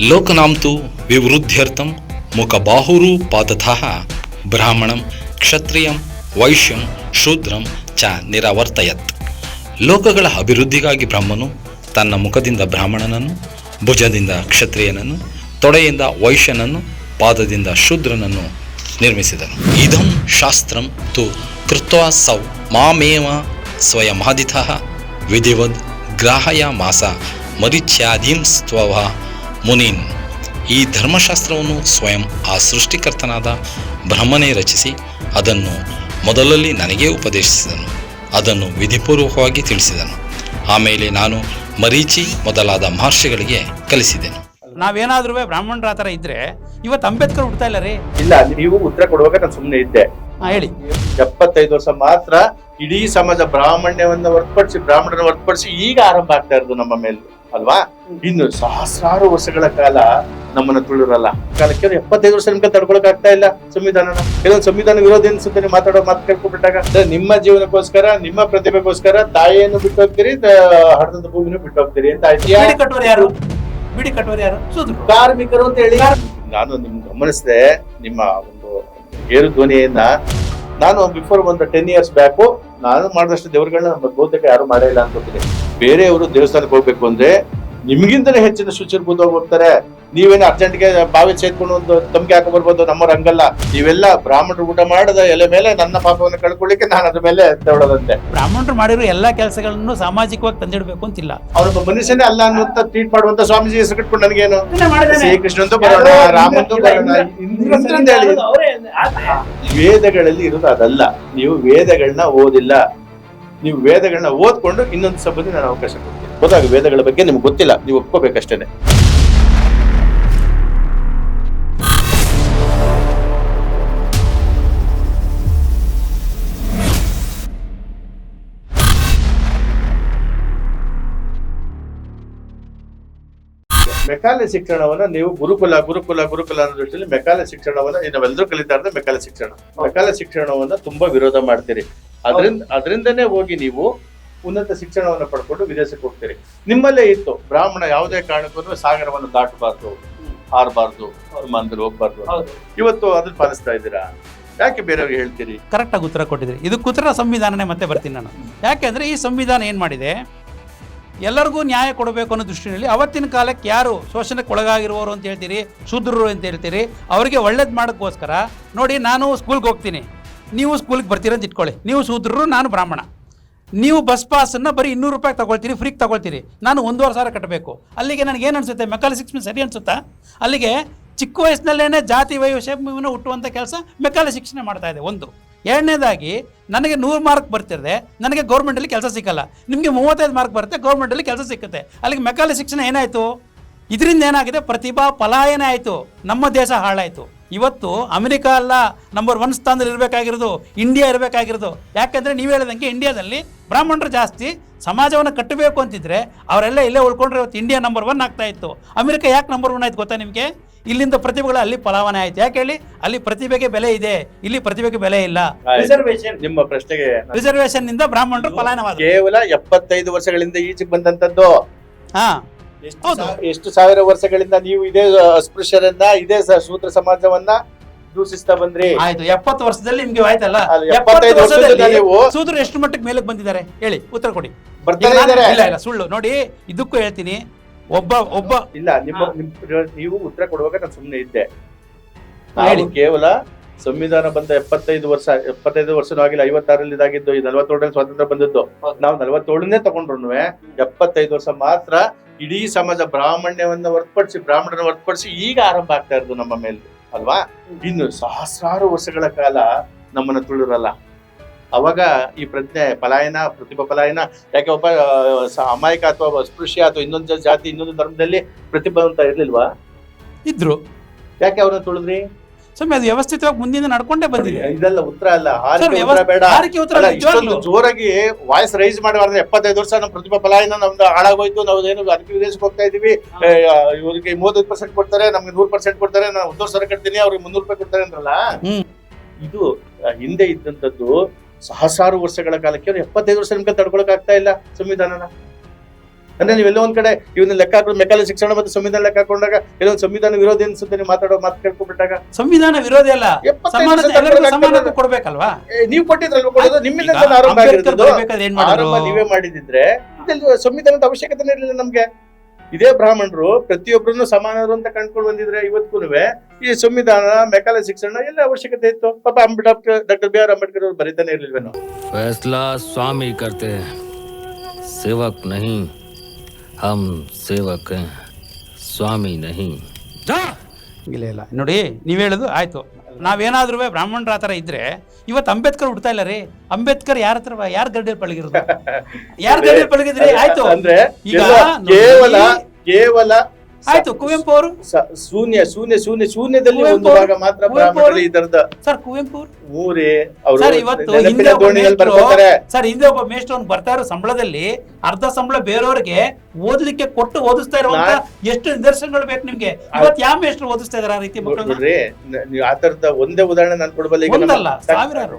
ಲೋಕನಾಂ ವಿವೃದ್ಧ್ಯರ್ಥಂ ಮುಖಬಾಹುರು ಪಾದತಃ ಬ್ರಾಹ್ಮಣಂ ಕ್ಷತ್ರಿಯಂ ವೈಶ್ಯಂ ಶೂದ್ರಂ ಚ ನಿರಾವರ್ತಯತ್ ಲೋಕಗಳ ಅಭಿವೃದ್ಧಿಗಾಗಿ ಬ್ರಹ್ಮನು ತನ್ನ ಮುಖದಿಂದ ಬ್ರಾಹ್ಮಣನನ್ನು, ಭುಜದಿಂದ ಕ್ಷತ್ರಿಯನನ್ನು, ತೊಡೆಯಿಂದ ವೈಶ್ಯನನ್ನು, ಪಾದದಿಂದ ಶೂದ್ರನನ್ನು ನಿರ್ಮಿಸಿದನು. ಇದಂ ಶಾಸ್ತ್ರಂ ತು ಕೃತ್ವಾ ಸೌ ಮಾಮೇವ ಸ್ವಯಮಾದಿತಃ ವಿಧಿವದ್ ಗ್ರಾಹಯ ಮಾಸ ಮರಿಚ್ಯಾದೀಂ ಸ್ವವ ಮುನೀನ್. ಈ ಧರ್ಮಶಾಸ್ತ್ರವನ್ನು ಸ್ವಯಂ ಆ ಸೃಷ್ಟಿಕರ್ತನಾದ ಬ್ರಹ್ಮನೇ ರಚಿಸಿ ಅದನ್ನು ಮೊದಲಲ್ಲಿ ನನಗೇ ಉಪದೇಶಿಸಿದನು. ಅದನ್ನು ವಿಧಿಪೂರ್ವಕವಾಗಿ ತಿಳಿಸಿದನು. ಆಮೇಲೆ ನಾನು ಮರೀಚಿ ಮೊದಲಾದ ಮಹರ್ಷಿಗಳಿಗೆ ಕಲಿಸಿದೆನು. ನಾವೇನಾದ್ರೂ ಬ್ರಾಹ್ಮಣರ ಆ ಥರ ಇದ್ರೆ ಇವತ್ತು ಅಂಬೇಡ್ಕರ್ ಹುಡ್ತಾ ಇಲ್ಲ ರೀ? ಇಲ್ಲ ನೀವು ಉತ್ತರ ಕೊಡುವಾಗ ನಾನು ಸುಮ್ಮನೆ ಇದ್ದೆ. ಹಾ ಹೇಳಿ. ಎಪ್ಪತ್ತೈದು ವರ್ಷ ಮಾತ್ರ ಇಡೀ ಸಮಾಜ ಬ್ರಾಹ್ಮಣ್ಯವನ್ನ ಹೊರತುಪಡಿಸಿ ಬ್ರಾಹ್ಮಣರನ್ನು ಹೊರತುಪಡಿಸಿ ಈಗ ಆರಂಭ ಆಗ್ತಾ ಇರೋದು ನಮ್ಮ ಮೇಲೆ. ಅಲ್ವಾ? ಇನ್ನು ಸಹಸ್ರಾರು ವರ್ಷಗಳ ಕಾಲ ನಮ್ಮನ್ನ ತುಳಿರಲ್ಲ. ಕಾಲಕ್ಕೆ ಎಪ್ಪತ್ತೈದು ವರ್ಷ ನಿಮ್ಗೆ ತಡ್ಕೊಳಕ್ ಆಗ್ತಾ ಇಲ್ಲ ಸಂವಿಧಾನನ. ಕೆಲವೊಂದು ಸಂವಿಧಾನ ವಿರೋಧ ಅನ್ಸುತ್ತೆ ನೀವು ಮಾತಾಡೋ ಮಾತು ಕೇಳ್ಕೊಂಡ್ಬಿಟ್ಟಾಗ ನಿಮ್ಮ ಜೀವನಕ್ಕೋಸ್ಕರ ನಿಮ್ಮ ಪ್ರತಿಭೆಗೋಸ್ಕರ ತಾಯಿಯನ್ನು ಬಿಟ್ಟು ಹೋಗ್ತೀರಿ ಹಡದ ಭೂಮಿನೂ ಬಿಟ್ಟು ಹೋಗ್ತೀರಿ ಅಂತ ಆಯ್ತು. ಯಾರು? ಬಿಡಿ ಕಟ್ಟೋರು ಯಾರು? ಕಾರ್ಮಿಕರು ಅಂತ ಹೇಳಿ. ನಾನು ನಿಮ್ ಗಮನಿಸಿದೆ ನಿಮ್ಮ ಒಂದು ಏರು ಧ್ವನಿಯನ್ನ ನಾನು ಬಿಫೋರ್ ಒಂದು ಟೆನ್ ಇಯರ್ಸ್ ಬ್ಯಾಕು ನಾನು ಮಾಡಿದಷ್ಟು ದೇವರುಗಳನ್ನ ನಮ್ಮ ಯಾರು ಮಾಡೇ ಇಲ್ಲ ಅನ್ಕೋತೀನಿ. ಬೇರೆಯವರು ದೇವಸ್ಥಾನಕ್ಕೆ ಹೋಗ್ಬೇಕು ಅಂದ್ರೆ ನಿಮ್ಗಿಂತಲೇ ಹೆಚ್ಚಿನ ಶುಚಿರ್ಭೂತವಾಗಿ ಹೋಗ್ತಾರೆ. ನೀವೇನು ಅರ್ಜೆಂಟ್ಗೆ ಬಾವಿ ಸೇದ್ಕೊಂಡು ಒಂದು ತಮ್ಗೆ ಹಾಕಿ ಬರ್ಬೋದು ನಮ್ಮವ್ರು ಹಂಗಲ್ಲ. ನೀವೆಲ್ಲ ಬ್ರಾಹ್ಮಣರು ಊಟ ಮಾಡದ ಎಲೆ ಮೇಲೆ ನನ್ನ ಪಾಪವನ್ನು ಕಳ್ಕೊಳ್ಳಿಕ್ಕೆ ನಾನು ಅದ್ರ ಮೇಲೆ ತೆವಳದಂತೆ ಬ್ರಾಹ್ಮಣರು ಮಾಡಿರೋ ಎಲ್ಲಾ ಕೆಲಸಗಳನ್ನು ಸಾಮಾಜಿಕವಾಗಿ ತಂದಿಡ್ಬೇಕು ಅಂತಿಲ್ಲ. ಅವನೊಬ್ಬ ಮನುಷ್ಯನೇ ಅಲ್ಲ ಅನ್ನುವಂತ ಟ್ರೀಟ್ ಮಾಡುವಂತ ಸ್ವಾಮೀಜಿ ಹೆಸರು ಕಟ್ಕೊಂಡು ನನಗೇನು? ಶ್ರೀಕೃಷ್ಣಂದು ಬರೋಣ ರಾಮಂದು ಬರೋಣ ಹೇಳಿ ವೇದಗಳಲ್ಲಿ ಇರೋದು ಅದಲ್ಲ. ನೀವು ವೇದಗಳನ್ನ ಓದಿಲ್ಲ. ನೀವು ವೇದಗಳನ್ನ ಓದ್ಕೊಂಡು ಇನ್ನೊಂದು ಸಭೆಗೆ ನಾನು ಅವಕಾಶ ಕೊಡ್ತೀನಿ. ಹೋದಾಗ ವೇದಗಳ ಬಗ್ಗೆ ನಿಮ್ಗೆ ಗೊತ್ತಿಲ್ಲ ನೀವು ಒಪ್ಕೋಬೇಕಷ್ಟೇನೆ. ಮೆಕಾಲೆ ಶಿಕ್ಷಣವನ್ನ ನೀವು ಗುರುಕುಲ ಗುರುಕುಲ ಗುರುಕುಲ ಅನ್ನೋ ದೃಷ್ಟಿಯಲ್ಲಿ ಮೆಕಾಲೆ ಶಿಕ್ಷಣವನ್ನ ನಾವೆಲ್ಲರೂ ಕಲಿತಾ ಇರೋದು ಮೆಕಾಲೆ ಶಿಕ್ಷಣ. ಮೆಕಾಲೆ ಶಿಕ್ಷಣವನ್ನ ತುಂಬಾ ವಿರೋಧ ಮಾಡ್ತೀರಿ. ಅದರಿಂದ ಅದರಿಂದನೇ ಹೋಗಿ ನೀವು ಉನ್ನತ ಶಿಕ್ಷಣವನ್ನು ಪಡ್ಕೊಂಡು ವಿದೇಶಕ್ಕೆ ಹೋಗ್ತೀರಿ. ನಿಮ್ಮಲ್ಲೇ ಇತ್ತು. ಬ್ರಾಹ್ಮಣ ಯಾವುದೇ ಕಾರಣಕ್ಕೂ ಸಾಗರವನ್ನು ದಾಟಬಾರ್ದು ಹಾರಬಾರ್ದು ಮಂದಿರ ಹೋಗ್ಬಾರ್ದು. ಇವತ್ತು ಅದನ್ನ ಪಾಲಿಸ್ತಾ ಇದ್ದೀರಾ? ಯಾಕೆ ಬೇರೆಯವ್ರಿಗೆ ಹೇಳ್ತೀರಿ? ಕರೆಕ್ಟ್ ಆಗಿ ಉತ್ತರ ಕೊಟ್ಟಿದ್ರಿ ಇದು ಕುತ್ರ ಸಂವಿಧಾನನೇ ಮತ್ತೆ ಬರ್ತೀನಿ ನಾನು. ಯಾಕೆಂದ್ರೆ ಈ ಸಂವಿಧಾನ ಏನು ಮಾಡಿದೆ? ಎಲ್ಲರಿಗೂ ನ್ಯಾಯ ಕೊಡಬೇಕು ಅನ್ನೋ ದೃಷ್ಟಿಯಲ್ಲಿ ಅವತ್ತಿನ ಕಾಲಕ್ಕೆ ಯಾರು ಶೋಷಣೆಗೆ ಒಳಗಾಗಿರುವವರು ಅಂತ ಹೇಳ್ತೀರಿ? ಶೂದ್ರರು ಅಂತ ಹೇಳ್ತೀರಿ? ಅವರಿಗೆ ಒಳ್ಳೇದು ಮಾಡೋಕ್ಕೋಸ್ಕರ ನೋಡಿ ನಾನು ಸ್ಕೂಲ್ಗೆ ಹೋಗ್ತೀನಿ. ನೀವು ಸ್ಕೂಲ್ಗೆ ಬರ್ತೀರಂತ ಇಟ್ಕೊಳ್ಳಿ. ನೀವು ಶೂದ್ರರು ನಾನು ಬ್ರಾಹ್ಮಣ. ನೀವು ಬಸ್ ಪಾಸನ್ನು ಬರೀ ಇನ್ನೂರು ರೂಪಾಯಿ ತಗೊಳ್ತೀರಿ ಫ್ರೀಗೆ ತಗೊಳ್ತೀರಿ. ನಾನು ಒಂದೂವರೆ ಸಾವಿರ ಕಟ್ಟಬೇಕು ಅಲ್ಲಿಗೆ ನನಗೆ ಏನು ಅನಿಸುತ್ತೆ? ಮೆಕಾಲೆ ಶಿಕ್ಷಣ ಸರಿ ಅನಿಸುತ್ತಾ? ಅಲ್ಲಿಗೆ ಚಿಕ್ಕ ವಯಸ್ಸಿನಲ್ಲೇ ಜಾತಿ ವೈಷಮ್ಯವನ್ನು ಹುಟ್ಟುವಂಥ ಕೆಲಸ ಮೆಕಾಲೆ ಶಿಕ್ಷಣ ಮಾಡ್ತಾ ಇದೆ ಒಂದು. ಎರಡನೇದಾಗಿ, ನನಗೆ ನೂರು ಮಾರ್ಕ್ ಬರ್ತಿರದೆ, ನನಗೆ ಗೌರ್ಮೆಂಟಲ್ಲಿ ಕೆಲಸ ಸಿಕ್ಕಲ್ಲ. ನಿಮಗೆ ಮೂವತ್ತೈದು ಮಾರ್ಕ್ ಬರುತ್ತೆ ಗೌರ್ಮೆಂಟಲ್ಲಿ ಕೆಲಸ ಸಿಕ್ಕುತ್ತೆ. ಅಲ್ಲಿಗೆ ಮೆಕಾಲೆ ಶಿಕ್ಷಣ ಏನಾಯಿತು? ಇದರಿಂದ ಏನಾಗಿದೆ? ಪ್ರತಿಭಾ ಪಲಾಯನ ಆಯಿತು. ನಮ್ಮ ದೇಶ ಹಾಳಾಯಿತು. ಇವತ್ತು ಅಮೆರಿಕ ಅಲ್ಲ ನಂಬರ್ ಒನ್ ಸ್ಥಾನದಲ್ಲಿ ಇರಬೇಕಾಗಿರೋದು ಇಂಡಿಯಾ ಇರಬೇಕಾಗಿರೋದು. ಯಾಕೆಂದರೆ ನೀವು ಹೇಳಿದಂಗೆ ಇಂಡಿಯಾದಲ್ಲಿ ಬ್ರಾಹ್ಮಣರು ಜಾಸ್ತಿ ಸಮಾಜವನ್ನು ಕಟ್ಟಬೇಕು ಅಂತಿದ್ರೆ ಅವರೆಲ್ಲ ಇಲ್ಲೇ ಉಳ್ಕೊಂಡ್ರೆ ಇವತ್ತು ಇಂಡಿಯಾ ನಂಬರ್ ಒನ್ ಆಗ್ತಾ ಇತ್ತು. ಅಮೆರಿಕ ಯಾಕೆ ನಂಬರ್ ಒನ್ ಆಯ್ತು ಗೊತ್ತಾ ನಿಮಗೆ? ಇಲ್ಲಿಂದ ಪ್ರತಿಭೆಗಳು ಅಲ್ಲಿ ಪಲಾವನೆ ಆಯ್ತು. ಯಾಕೆ ಹೇಳಿ? ಅಲ್ಲಿ ಪ್ರತಿಭೆಗೆ ಬೆಲೆ ಇದೆ. ಇಲ್ಲಿ ಪ್ರತಿಭೆಗೆ ಬೆಲೆ ಇಲ್ಲ. ರಿಸರ್ವೇಶನ್ ನಿಮ್ಮ ಪ್ರಶ್ನೆಗೆ ರಿಸರ್ವೇಶನ್ನಿಂದ ಬ್ರಾಹ್ಮಣರು ಪಲಾಯನವಾದ ಕೇವಲ ಎಪ್ಪತ್ತೈದು ವರ್ಷಗಳಿಂದ ಈಚೆಗೆ ಬಂದಂತದ್ದು. ಹಾ. ಎಷ್ಟು. ಎಷ್ಟು ಸಾವಿರ ವರ್ಷಗಳಿಂದ ನೀವು ಇದೇ ಅಸ್ಪೃಶ್ಯರನ್ನ ಇದೇ ಸೂತ್ರ ಸಮಾಜವನ್ನ ದೂಷಿಸ್ತಾ ಬಂದ್ರಿ? ಆಯ್ತು ಎಪ್ಪತ್ತು ವರ್ಷದಲ್ಲಿ ನಿಮ್ಗೆ ಆಯ್ತಲ್ಲ? ಎಪ್ಪತ್ತೈದು ವರ್ಷದಲ್ಲಿ ನೀವು- ಸೂದ್ರು ಎಷ್ಟು ಮಟ್ಟಕ್ಕೆ ಮೇಲಕ್ಕೆ ಬಂದಿದ್ದಾರೆ? ಹೇಳಿ ಉತ್ತರ ಕೊಡಿ. ಇಲ್ಲ ಇಲ್ಲ ಸುಳ್ಳು. ನೋಡಿ ಇದಕ್ಕೂ ಹೇಳ್ತೀನಿ. ಒಬ್ಬ ಒಬ್ಬ ಇಲ್ಲ ನಿಮ್ಮ ನೀವು ಉತ್ತರ ಕೊಡುವಾಗ ನಾನು ಸುಮ್ಮನೆ ಇದ್ದೆ. ಹೇಳಿ. ಕೇವಲ ಸಂವಿಧಾನ ಬಂದ ಎಪ್ಪತ್ತೈದು ವರ್ಷ ಎಪ್ಪತ್ತೈದು ವರ್ಷನೂ ಆಗಿಲ್ಲ ಐವತ್ತಾರಲ್ಲಿ ಇದಾಗಿದ್ದು ಈ ನಲವತ್ತೇಳರಲ್ಲಿ ಸ್ವಾತಂತ್ರ್ಯ ಬಂದಿದ್ದು. ನಾವು ನಲವತ್ತೇಳನ್ನೇ ತಗೊಂಡ್ರು ಎಪ್ಪತ್ತೈದು ವರ್ಷ ಮಾತ್ರ ಇಡೀ ಸಮಾಜ ಬ್ರಾಹ್ಮಣ್ಯವನ್ನ ಹೊರತುಪಡಿಸಿ ಬ್ರಾಹ್ಮಣನ ಹೊರತುಪಡಿಸಿ ಈಗ ಆರಂಭ ಆಗ್ತಾ ಇರೋದು ನಮ್ಮ ಮೇಲೆ ಅಲ್ವಾ? ಇನ್ನು ಸಹಸ್ರಾರು ವರ್ಷಗಳ ಕಾಲ ನಮ್ಮನ್ನ ತುಳಿರಲ್ಲ ಅವಾಗ ಈ ಪ್ರಜ್ಞೆ ಪಲಾಯನ ಪ್ರತಿಭಾ ಪಲಾಯನ ಯಾಕೆ ಒಬ್ಬ ಅಮಾಯಕ ಅಥವಾ ಸ್ಪೃಶ್ಯ ಅಥವಾ ಇನ್ನೊಂದು ಜಾತಿ ಇನ್ನೊಂದು ಧರ್ಮದಲ್ಲಿ ಪ್ರತಿಭಾವಂತ ಇರ್ಲಿಲ್ವಾ? ಇದ್ರು. ಯಾಕೆ ಅವ್ರನ್ನ ತುಳಿದ್ರಿ? ಸ್ವಾಮಿ ಅದು ವ್ಯವಸ್ಥಿತವಾಗಿ ಮುಂದಿನ ನಡ್ಕೊಂಡೇ ಬಂದಿದೆ. ಇದೆಲ್ಲ ಉತ್ತರ ಅಲ್ಲ ಹಾರಿಕೆ ಉತ್ತರ ಬೇಡ. ಹಾರಿಕೆ ಉತ್ತರ ಅಲ್ಲ, ನಿಜವಾಗ್ಲೂ. ಇಷ್ಟೊಂದು ಜೋರಾಗಿ ವಾಯ್ಸ್ ರೈಸ್ ಮಾಡಬಾರ್ದು. ಎಪ್ಪತ್ತೈದು ವರ್ಷ ನಮ್ಮ ಪ್ರತಿಭಾ ಪಲಾಯನ ನಮ್ದು ಹಾಳಾಗೋಯ್ತು. ನಾವು ಏನು ಅದಕ್ಕೆ ವಿದೇಶಕ್ಕೆ ಹೋಗ್ತಾ ಇದೀವಿ ಇವರಿಗೆ ಇವ್ರಿಗೆ ಮೂವತ್ತೈದು ಪರ್ಸೆಂಟ್ ಕೊಡ್ತಾರೆ ನಮ್ಗೆ ನೂರು ಪರ್ಸೆಂಟ್ ಕೊಡ್ತಾರೆ. ನಾನು ಒಂದೂವರೆ ಸಾವಿರ ಕಟ್ತೀನಿ ಅವ್ರಿಗೆ ಮುನ್ನೂರು ರೂಪಾಯಿ ಕೊಡ್ತಾರೆ ಅಂದ್ರಲ್ಲ? ಹ್ಮ್. ಇದು ಆ, ಹಿಂದೆ ಇದ್ದಂಥದ್ದು ಸಹಸ್ರಾರು ವರ್ಷಗಳ ಕಾಲಕ್ಕೆ ಅವ್ರು ಎಪ್ಪತ್ತೈದು ವರ್ಷ ನಿಮ್ಗೆ ತಡ್ಕೊಳಕ್ ಆಗ್ತಾ ಇಲ್ಲ. ಸಂವಿಧಾನನ. ಅಂದ್ರೆ ನೀವು ಒಂದ್ ಕಡೆ ಇವನ್ನ ಲೆಕ್ಕ ಹಾಕೊಂಡು ಮೆಕ್ಕಾಲ ಶಿಕ್ಷಣ ಮತ್ತೆ ಸಂವಿಧಾನ ಲೆಕ್ಕ ಹಾಕೊಂಡಾಗ ಎಲ್ಲೊಂದು ಸಂವಿಧಾನ ವಿರೋಧಿ ಅನ್ಸುತ್ತೆ ನೀವು ಮಾತಾಡೋ ಮಾತು ಕೇಳ್ಕೊಂಡ್ಬಿಟ್ಟಾಗ. ಸಂವಿಧಾನ ವಿರೋಧಿ ಅಲ್ಲ ಕೊಡ್ಬೇಕಲ್ವಾ? ನೀವು ಕೊಟ್ಟಿದ್ರಲ್ವ ನಿಮ್ಮಿಂದ ಆರಂಭ ಆಗಿರೋದು. ಆರಂಭ ನೀವೇ ಮಾಡಿದಿದ್ರೆ ಸಂವಿಧಾನದ ಅವಶ್ಯಕತೆ ಇರಲಿಲ್ಲ ನಮ್ಗೆ. ಇದೇ ಬ್ರಾಹ್ಮಣರು ಪ್ರತಿಯೊಬ್ಬರನ್ನು ಸಮಾನರು ಅಂತ ಕಂಡ್ಕೊಂಡು ಬಂದಿದ್ರೆ ಇವತ್ತು ಈ ಸಂವಿಧಾನ ಮೆಕಾಲ ಶಿಕ್ಷಣ ಎಲ್ಲ ಅವಶ್ಯಕತೆ ಇತ್ತು. ಪಾಪ Ambedkar doctor B R Ambedkar ಅವರು ಬರೀತಾನೆ ಇರ್ಲಿಲ್ವೇನು. ಸ್ವಾಮಿ ಕರ್ತೆ ಸೇವಕ್ ನಹಿ. ಹಮ್ ಸೇವಕ ಸ್ವಾಮಿ ನಹಿ ಇಲ್ಲ ಇಲ್ಲ. ನೋಡಿ ನೀವು ಹೇಳೋದು ಆಯಿತು. ನಾವೇನಾದ್ರೂ ಬ್ರಾಹ್ಮಣರ ಆ ಥರ ಇದ್ರೆ ಇವತ್ತು ಅಂಬೇಡ್ಕರ್ ಹುಡ್ತಾ ಇಲ್ಲ ರೀ. ಅಂಬೇಡ್ಕರ್ ಯಾರ ಹತ್ರ ಯಾರ್ ಗರ್ಡಿಯಲ್ಲಿ ಪಳಗಿರೋದು? ಯಾರ್ ಗರ್ಡಿಯಲ್ಲಿ ಪಳಗಿದ್ರಿ? ಆಯ್ತು. ಅಂದ್ರೆ ಈಗ ಕೇವಲ ಕೇವಲ ಆಯ್ತು ಕುವೆಂಪು ಅವರು ಶೂನ್ಯ ಶೂನ್ಯ ಶೂನ್ಯ ಶೂನ್ಯದಲ್ಲಿ ಕುವೆಂಪು ಒಂದು ಭಾಗ ಮಾತ್ರ ಬ್ರಾಹ್ಮಣರು ಈ ತರದ ಸರ್ ಕುವೆಂಪು ಅವರು ಊರೇ ಅವರು ಸರ್ ಇವತ್ತು ಹಿಂದೆ ಸರ್ ಹಿಂದೆ ಒಬ್ಬ ಮೇಷ್ಟ್ರು ಅವ್ನು ಬರ್ತಾ ಇರೋ ಸಂಬಳದಲ್ಲಿ ಅರ್ಧ ಸಂಬಳ ಬೇರೆಯವ್ರಿಗೆ ಓದಲಿಕ್ಕೆ ಕೊಟ್ಟು ಓದಿಸ್ತಾ ಇರುವಂತ ಎಷ್ಟು ನಿದರ್ಶನಗಳು ಬೇಕು ನಿಮ್ಗೆ? ಇವತ್ತು ಯಾವ ಮೇಷ್ಟ್ರು ಓದಿಸ್ತಾ ಇದಾರೆ ಆ ರೀತಿ ಮಕ್ಕಳು ಆ ತರದ ಒಂದೇ ಉದಾಹರಣೆ ನಾನು ಕೊಡಬಲ್ಲ ಈಗ.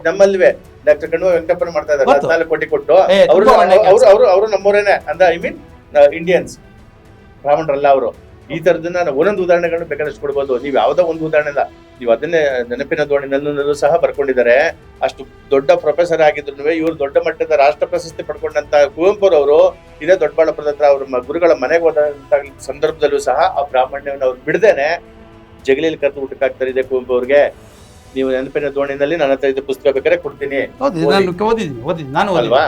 ನಮ್ಮಲ್ವೇ ಡಾಕ್ಟರ್ ಕಣ್ವ ವೆಂಕಟಪ್ಪನ ಮಾಡ್ತಾ ಇದ್ದಾರೆ ಕೊಟ್ಟಿ ಹದಿನಾಲ್ಕು ಕೋಟಿ ಕೊಟ್ಟು. ಅವರು ಅವರು. ಅವರು ಅವರು ನಮ್ಮವರೇನೆ ಅಂದ್ರೆ ಐ ಮೀನ್ ಇಂಡಿಯನ್ಸ್ ಬ್ರಾಹ್ಮಣರಲ್ಲ ಅವರು. ಈ ತರದನ್ನ ನಾವು ಒಂದೊಂದು ಉದಾಹರಣೆಗಳನ್ನ ಬೇಕಾದಷ್ಟು ಕೊಡ್ಬೋದು. ನೀವು ಯಾವ್ದೋ ಒಂದು ಉದಾಹರಣೆ ಇಲ್ಲ ನೀವು ಅದನ್ನೇ ನೆನಪಿನ ದೋಣಿನಲ್ಲೂ ಸಹ ಬರ್ಕೊಂಡಿದ್ದಾರೆ. ಅಷ್ಟು ದೊಡ್ಡ ಪ್ರೊಫೆಸರ್ ಆಗಿದ್ರು ಇವರು ದೊಡ್ಡ ಮಟ್ಟದ ರಾಷ್ಟ್ರ ಪ್ರಶಸ್ತಿ ಪಡ್ಕೊಂಡಂತ ಕುವೆಂಪುರವರು ಇದೇ ದೊಡ್ಡಬಳ್ಳಾಪುರದ ಹತ್ರ ಅವ್ರ ಗುರುಗಳ ಮನೆಗೆ ಹೋದಂತ ಸಂದರ್ಭದಲ್ಲೂ ಸಹ ಆ ಬ್ರಾಹ್ಮಣ್ಯವನ್ನು ಅವ್ರು ಬಿಡದೇನೆ. ಜಗಲಿಯಲ್ಲಿ ಕರೆದು ಊಟಕ್ಕೆ ಹಾಕ್ತಾರೆ ಇದೆ ಕುವೆಂಪು ಅವ್ರಿಗೆ ನೀವು ನೆನಪಿನ ದೋಣಿನಲ್ಲಿ ನನ್ನ ಹತ್ರ ಇದು ಪುಸ್ತಕ ಬೇಕಾದ್ರೆ ಕೊಡ್ತೀನಿ. ಅಲ್ವಾ?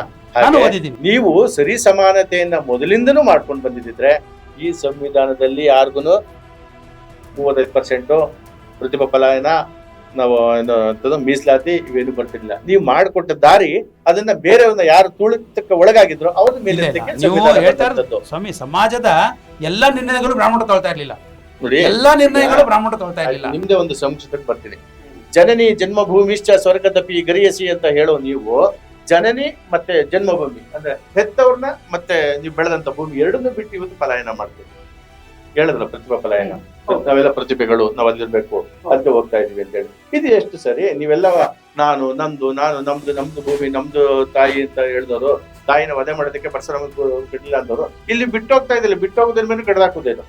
ನೀವು ಸರಿ ಸಮಾನತೆಯನ್ನ ಮೊದಲಿಂದನೂ ಮಾಡ್ಕೊಂಡು ಬಂದಿದ್ರೆ ಈ ಸಂವಿಧಾನದಲ್ಲಿ ಯಾರಿಗೂ ಮೂವತ್ತೈದು ಪರ್ಸೆಂಟು ಪ್ರತಿಭಾ ಪಲಾಯನ ನಾವು ಏನು ಮೀಸಲಾತಿ ಇವೇನು ಬರ್ತಿರ್ಲಿಲ್ಲ. ನೀವು ಮಾಡಿಕೊಟ್ಟ ದಾರಿ ಅದನ್ನ ಬೇರೆಯವ್ರನ್ನ ಯಾರು ತುಳಿತಕ್ಕೆ ಒಳಗಾಗಿದ್ರು ಅವ್ರ ಮೇಲೆ ಸ್ವಾಮಿ ಸಮಾಜದ ಎಲ್ಲಾ ನಿರ್ಣಯಗಳು ಬ್ರಾಹ್ಮಣ ತೊಳ್ತಾ ಇರ್ಲಿಲ್ಲ. ನೋಡಿ ಎಲ್ಲಾ ನಿರ್ಣಯಗಳು ಬ್ರಾಹ್ಮಣ ತೊಳ್ತಾ ಇರ್ಲಿಲ್ಲ. ನಿಮ್ದೇ ಒಂದು ಸಂಸ್ಕೃತಕ್ಕೆ ಬರ್ತೀನಿ. ಜನನಿ ಜನ್ಮಭೂಮಿಶ್ಚ ಸ್ವರ್ಗದಪಿ ಗರಿಯಸಿ ಅಂತ ಹೇಳೋ ನೀವು ಜನನಿ ಮತ್ತೆ ಜನ್ಮಭೂಮಿ ಅಂದ್ರೆ ಹೆತ್ತವ್ರನ್ನ ಮತ್ತೆ ನೀವು ಬೆಳೆದಂತ ಭೂಮಿ ಎರಡನ್ನೂ ಬಿಟ್ಟು ಇವತ್ತು ಪಲಾಯನ ಮಾಡ್ತೀವಿ. ಹೇಳಿದ್ರ ಪ್ರತಿಭಾ ಪಲಾಯನ. ನಾವೆಲ್ಲ ಪ್ರತಿಭೆಗಳು ನಾವ್ ಅಲ್ಲಿರ್ಬೇಕು ಅಂತ ಹೋಗ್ತಾ ಇದೀವಿ ಅಂತ ಹೇಳಿ ಇದು ಎಷ್ಟು ಸರಿ? ನೀವೆಲ್ಲ ನಾನು ನಮ್ದು ನಾನು ನಮ್ದು ನಮ್ದು ಭೂಮಿ ನಮ್ದು ತಾಯಿ ಅಂತ ಹೇಳಿದವರು ತಾಯಿನ ವಧೆ ಮಾಡೋದಕ್ಕೆ ಪರಶುರಾಮ ಬಿಡ್ಲಿಲ್ಲ ಅಂದವರು ಇಲ್ಲಿ ಬಿಟ್ಟು ಹೋಗ್ತಾ ಇದಿಲ್ಲ ಬಿಟ್ಟು ಹೋಗೋದ್ರ ಮೇಲೆ ಕಡ್ದಾಕೋದೇನು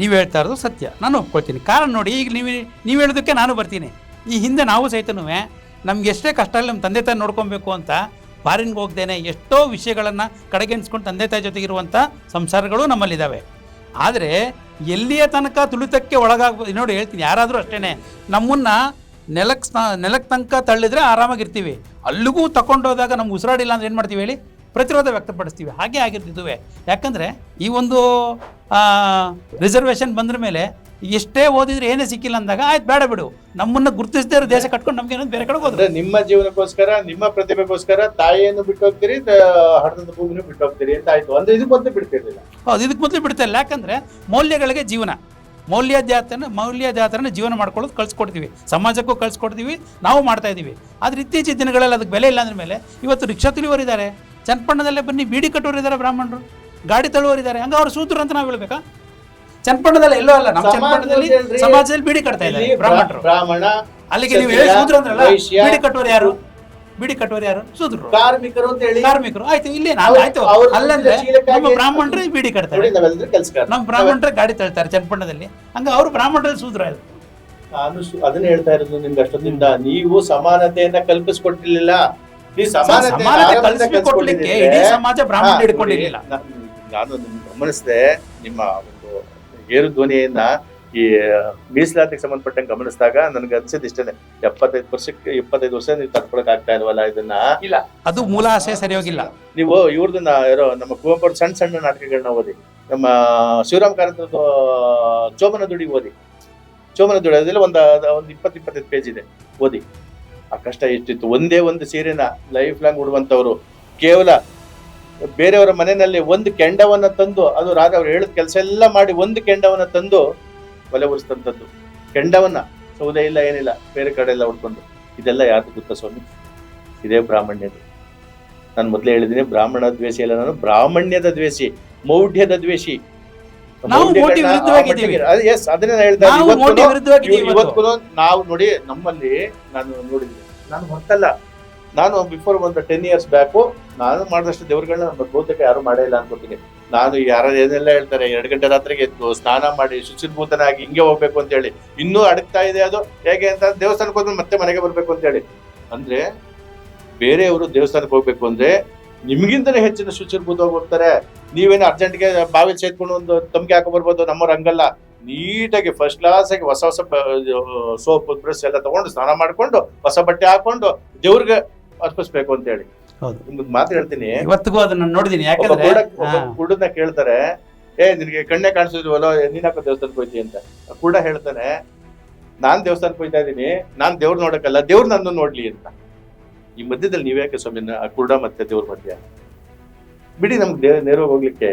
ನೀವು ಹೇಳ್ತಾ ಇರೋದು ಸತ್ಯ. ನಾನು ಒಪ್ಕೊಳ್ತೀನಿ. ಕಾರಣ ನೋಡಿ ಈಗ ನೀವು ನೀವು ಹೇಳೋದಕ್ಕೆ ನಾನು ಬರ್ತೀನಿ. ಈ ಹಿಂದೆ ನಾವು ಸಹಿತನೂ ನಮ್ಗೆ ಎಷ್ಟೇ ಕಷ್ಟ ಅಲ್ಲಿ ನಮ್ಮ ತಂದೆ ತಾಯಿ ನೋಡ್ಕೊಬೇಕು ಅಂತ ಫಾರಿನ್ಗೆ ಹೋಗ್ದೇನೆ ಎಷ್ಟೋ ವಿಷಯಗಳನ್ನು ಕಡೆಗೆಣಿಸ್ಕೊಂಡು ತಂದೆ ತಾಯಿ ಜೊತೆಗಿರುವಂಥ ಸಂಸಾರಗಳು ನಮ್ಮಲ್ಲಿದ್ದಾವೆ ಆದರೆ ಎಲ್ಲಿಯ ತನಕ ತುಳಿತಕ್ಕೆ ಒಳಗಾಗ್ಬೋದು ನೋಡಿ ಹೇಳ್ತೀನಿ, ಯಾರಾದರೂ ಅಷ್ಟೇ ನಮ್ಮನ್ನ ನೆಲಕ್ಕೆ ಸ್ನ ನೆಲಕ್ಕೆ ತನಕ ತಳ್ಳಿದ್ರೆ ಆರಾಮಾಗಿರ್ತೀವಿ. ಅಲ್ಲಿಗೂ ತಗೊಂಡೋದಾಗ ನಮ್ಗೆ ಉಸಿರಾಡಿಲ್ಲ ಅಂದ್ರೆ ಏನು ಮಾಡ್ತೀವಿ ಹೇಳಿ? ಪ್ರತಿರೋಧ ವ್ಯಕ್ತಪಡಿಸ್ತೀವಿ. ಹಾಗೆ ಆಗಿರ್ತಿದ್ದುವೆ. ಯಾಕಂದರೆ ಈ ಒಂದು ರಿಸರ್ವೇಷನ್ ಬಂದ್ರ ಮೇಲೆ ಎಷ್ಟೇ ಓದಿದ್ರೆ ಏನೇ ಸಿಕ್ಕಿಲ್ಲ ಅಂದಾಗ ಆಯ್ತು ಬೇಡ ಬಿಡು. ನಮ್ಮನ್ನ ಗುರುತಿಸದೇ ಇರೋ ದೇಶ ಕಟ್ಕೊಂಡು ನಮ್ಗೆ ಏನೋ ಬೇರೆ ಕಡೆ ಹೋದ್ರೆ ನಿಮ್ಮ ಜೀವನಕ್ಕೋಸ್ಕರ ನಿಮ್ಮ ಪ್ರತಿಭೆಗೋಸ್ಕರ ತಾಯಿಯನ್ನು ಬಿಟ್ಟು ಹೋಗ್ತೀರಿ ಹಡದ ಭೂಮಿನೂ ಬಿಟ್ಟು ಹೋಗ್ತೀರಿ ಅಂತ ಆಯ್ತು? ಅಂದ್ರೆ ಇದಕ್ಕೆ ಮೊದಲು ಬಿಡ್ತಿರ್ಲಿಲ್ಲ. ಹೌದು ಇದಕ್ಕೆ ಮೊದಲು ಬಿಡ್ತಾ ಇಲ್ಲ. ಯಾಕಂದ್ರೆ ಮೌಲ್ಯಗಳಿಗೆ ಜೀವನ. ಮೌಲ್ಯಜಾತನ ಮೌಲ್ಯಜಾತರನ್ನ ಜೀವನ ಮಾಡ್ಕೊಳ್ಳೋದು ಕಳ್ಸಿಕೊಡ್ತೀವಿ. ಸಮಾಜಕ್ಕೂ ಕಳ್ಸಿಕೊಡ್ತೀವಿ. ನಾವು ಮಾಡ್ತಾ ಇದ್ದೀವಿ ಆದ್ರೆ ಇತ್ತೀಚಿನ ದಿನಗಳಲ್ಲಿ ಅದಕ್ಕೆ ಬೆಲೆ ಇಲ್ಲ ಅಂದ್ರ ಮೇಲೆ ಇವತ್ತು ರಿಕ್ಷಾ ತುಳಿಯೋರಿದ್ದಾರೆ ಚನ್ನಪಣ್ಣದಲ್ಲೇ ಬನ್ನಿ ಬೀಡಿ ಕಟ್ಟೋರಿದ್ದಾರೆ ಬ್ರಾಹ್ಮಣರು. ಗಾಡಿ ತಳ್ಳುವರಿದ್ದಾರೆ ಹಂಗ ಅವ್ರು ಸೂತ್ರ ಅಂತ ನಾವು ಹೇಳ್ಬೇಕಾ? ಚನ್ನಪಣ್ಣದಲ್ಲಿ ಎಲ್ಲೋ ಅಲ್ಲ ನಮ್ಮ ಚನ್ನಪಟ್ಟಣದಲ್ಲಿ ಸಮಾಜದಲ್ಲಿ- ಬಿಡಿ ಕಟ್ತಾ ಇದ್ದಾರೆ ಬ್ರಾಹ್ಮಣರು. ಬ್ರಾಹ್ಮಣ ಅಲ್ಲಿಗೆ ನೀವು ಹೇಳಿ ಸೂತ್ರ ಅಂದ್ರಲ್ಲ ಬಿಡಿ ಕಟ್ಟೋರು ಯಾರು? ಬಿಡಿ ಕಟ್ಟೋರು ಯಾರು? ಸೂತ್ರರು ಕಾರ್ಮಿಕರು ಅಂತ ಹೇಳಿ. ಕಾರ್ಮಿಕರು. ಆಯ್ತು ಇಲ್ಲಿ ನಾವು ಆಯ್ತು. ಅಲ್ಲಂದ್ರೆ ನಮ್ಮ ಬ್ರಾಹ್ಮಣರೇ ಬೀಡಿ ಕಟ್ತಾರೆ. ನಮ್ಮ ಬ್ರಾಹ್ಮಣರೇ ಗಾಡಿ ತಳ್ತಾರೆ ಚನ್ನಪಟ್ಟಣದಲ್ಲಿ ಹಂಗ ಅವರು ಬ್ರಾಹ್ಮಣರಲ್ಲಿ ಶೂದ್ರ ಇದು ನಾನು ಅದನ್ನ ಹೇಳ್ತಾ ಇರೋದು ನಿಮ್ಗೆ ಅಷ್ಟೊಂದಿಂದ ನೀವು ಸಮಾನತೆಯನ್ನ ಕಲ್ಪಿಸ್ಕೊಟ್ಟಿರ್ಲಿಲ್ಲ. ನೀವು ಸಮಾನತೆ ಆರಂಭದಿಂದ ಕಲ್ಪಿಸ್ಕೊಡ್ಲಿಕ್ಕೆ ಇಡೀ ಸಮಾಜ ಬ್ರಾಹ್ಮಣ ಹಿಡ್ಕೊಂಡಿರ್ಲಿಲ್ಲ. ನಾನು ಗಮನಿಸಿದೆ ನಿಮ್ಮ ಒಂದು ಏರು ಧ್ವನಿಯನ್ನ ಈ ಮೀಸಲಾತಿಗೆ ಸಂಬಂಧಪಟ್ಟಂಗೆ ಗಮನಿಸಿದಾಗ ನನಗೆ ಅನ್ಸಿದ್ ಇಷ್ಟೇ ಎಪ್ಪತ್ತೈದು ವರ್ಷಕ್ಕೆ ಇಪ್ಪತ್ತೈದು ವರ್ಷ ನೀವು ತಡ್ಕೊಳಕ್ ಆಗ್ತಾ ಇಲ್ವಲ್ಲ ಇದನ್ನ? ಇಲ್ಲ. ಅದು ಮೂಲ ಆಸೆ ಸರಿ ಹೋಗಿಲ್ಲ ನೀವು ಇವ್ರದನ್ನ ಯಾರೋ ನಮ್ಮ ಕುವೆಂಪು ಸಣ್ಣ ಸಣ್ಣ ನಾಟಕಗಳನ್ನ ಓದಿ ನಮ್ಮ ಶಿವರಾಮ್ ಕಾರಂತರದ್ದು ಚೋಮನ ದುಡಿ ಓದಿ. ಚೋಮನ ದುಡಿ ಅದೆಲ್ಲ ಒಂದು ಒಂದು ಇಪ್ಪತ್ತು ಇಪ್ಪತ್ತೈದು ಪೇಜ್ ಇದೆ. ಓದಿ. ಆ ಕಷ್ಟ ಎಷ್ಟಿತ್ತು? ಒಂದೇ ಒಂದು ಸೀರೆನ ಲೈಫ್ ಲಾಂಗ್ ಉಡುವಂತವ್ರು ಕೇವಲ ಬೇರೆಯವರ ಮನೆಯಲ್ಲಿ ಒಂದು ಕೆಂಡವನ್ನ ತಂದು ಅದು ರಾಜ ಅವ್ರು ಹೇಳಿದ ಕೆಲಸ ಎಲ್ಲ ಮಾಡಿ ಒಂದು ಕೆಂಡವನ್ನ ತಂದು ಒಲೆ ಉರಿಸ್ತಂಥದ್ದು ಕೆಂಡವನ್ನ ಸೌದೆ ಇಲ್ಲ ಏನಿಲ್ಲ ಬೇರೆ ಕಡೆ ಎಲ್ಲ ಉಡ್ಕೊಂಡು ಇದೆಲ್ಲ ಯಾರು ಗೊತ್ತಾ ಸ್ವಾಮಿ? ಇದೇ ಬ್ರಾಹ್ಮಣ್ಯದ ನಾನು ಮೊದಲೇ ಹೇಳಿದ್ದೀನಿ ಬ್ರಾಹ್ಮಣ ದ್ವೇಷಿ ಇಲ್ಲ ನಾನು ಬ್ರಾಹ್ಮಣ್ಯದ ದ್ವೇಷಿ ಮೌಢ್ಯದ ದ್ವೇಷಿ. ಎಸ್ ಅದನ್ನೇ ಹೇಳ್ತಾ ಇವತ್ತೂ- ಇವತ್ತು. ಇವತ್ತು ನಾವು ನೋಡಿ ನಮ್ಮಲ್ಲಿ ನಾನು ನೋಡಿದ್ವಿ ನಾನು ಹೊತ್ತಲ್ಲ ನಾನು ಬಿಫೋರ್ ಒಂದು ಟೆನ್ ಇಯರ್ಸ್ ಬ್ಯಾಕು ನಾನು ಮಾಡಿದಷ್ಟು ದೇವರುಗಳನ್ನ ನಮ್ಮ ಬಹುತೇಕ ಯಾರು ಮಾಡೇ ಇಲ್ಲ ಅನ್ಕೋತೀನಿ. ನಾನು ಯಾರು ಏನೆಲ್ಲ ಹೇಳ್ತಾರೆ, ಎರಡು ಗಂಟೆ ರಾತ್ರಿಗೆ ಎದ್ದು ಸ್ನಾನ ಮಾಡಿ ಶುಚಿರ್ಭೂತನಾಗಿ ಹಿಂಗೆ ಹೋಗ್ಬೇಕು ಅಂತ ಹೇಳಿ ಇನ್ನೂ ಅಡಗ್ತಾ ಇದೆ ಅದು, ಹೇಗೆ ಅಂತ ದೇವಸ್ಥಾನಕ್ಕೆ ಹೋದ್ರೆ ಮತ್ತೆ ಮನೆಗೆ ಬರಬೇಕು ಅಂತ ಹೇಳಿ ಅಂದ್ರೆ ಬೇರೆಯವರು ದೇವಸ್ಥಾನಕ್ಕೆ ಹೋಗ್ಬೇಕು ಅಂದ್ರೆ ನಿಮ್ಗಿಂತಲೇ ಹೆಚ್ಚಿನ ಶುಚಿರ್ಭೂತವಾಗಿ ಹೋಗ್ತಾರೆ ನೀವೇನು ಅರ್ಜೆಂಟ್ಗೆ ಬಾವಿ ಸೇದ್ಕೊಂಡು ಒಂದು ತಮ್ಗೆ ಹಾಕೋ ಬರ್ಬೋದು, ನಮ್ಮವ್ರು ಹಂಗಲ್ಲ. ನೀಟಾಗಿ ಫಸ್ಟ್ ಕ್ಲಾಸ್ ಆಗಿ ಹೊಸ ಹೊಸ ಸೋಪ್, ಬ್ರಷ್ ಎಲ್ಲ ತಗೊಂಡು ಸ್ನಾನ ಮಾಡಿಕೊಂಡು, ಹೊಸ ಬಟ್ಟೆ ಹಾಕೊಂಡು ದೇವ್ರಿಗೆ ಅರ್ಪಿಸ್ಬೇಕು ಅಂತ ಹೇಳಿ ಹೌದು. ನಿಮ್ಗೆ ಮಾತು ಹೇಳ್ತೀನಿ. ಇವತ್ತಿಗೂ ಅದನ್ನ ನೋಡಿದೀನಿ ಯಾಕಂದ್ರೆ ಕುರುಡನ್ನ ಕೇಳ್ತಾರೆ ಏ ನಿನಗೆ ಕಣ್ಣೆ ಕಾಣಿಸಿದ್ವಲ್ಲ ನೀನ್ ಯಾಕೋ ದೇವಸ್ಥಾನಕ್ಕೆ ಹೋಯ್ತಿ? ಅಂತ. ಕೂಡ ಕುರುಡ ಹೇಳ್ತಾನೆ ನಾನ್ ದೇವಸ್ಥಾನಕ್ಕೆ ಹೋಯ್ತಾ ಇದೀನಿ ನಾನ್ ದೇವ್ರ ನೋಡಕ್ಕಲ್ಲ ದೇವ್ರು ನನ್ನ ನೋಡ್ಲಿ ಅಂತ. ಈ ಮಧ್ಯದಲ್ಲಿ ನೀವ್ಯಾಕೆ ಸ್ವಾಮಿ ಕುರುಡ ಮತ್ತೆ ದೇವ್ರ ಮಧ್ಯ? ಬಿಡಿ ನಮ್ಗೆ ದೇವ್ ನೇರವಾಗಿ ಹೋಗ್ಲಿಕ್ಕೆ.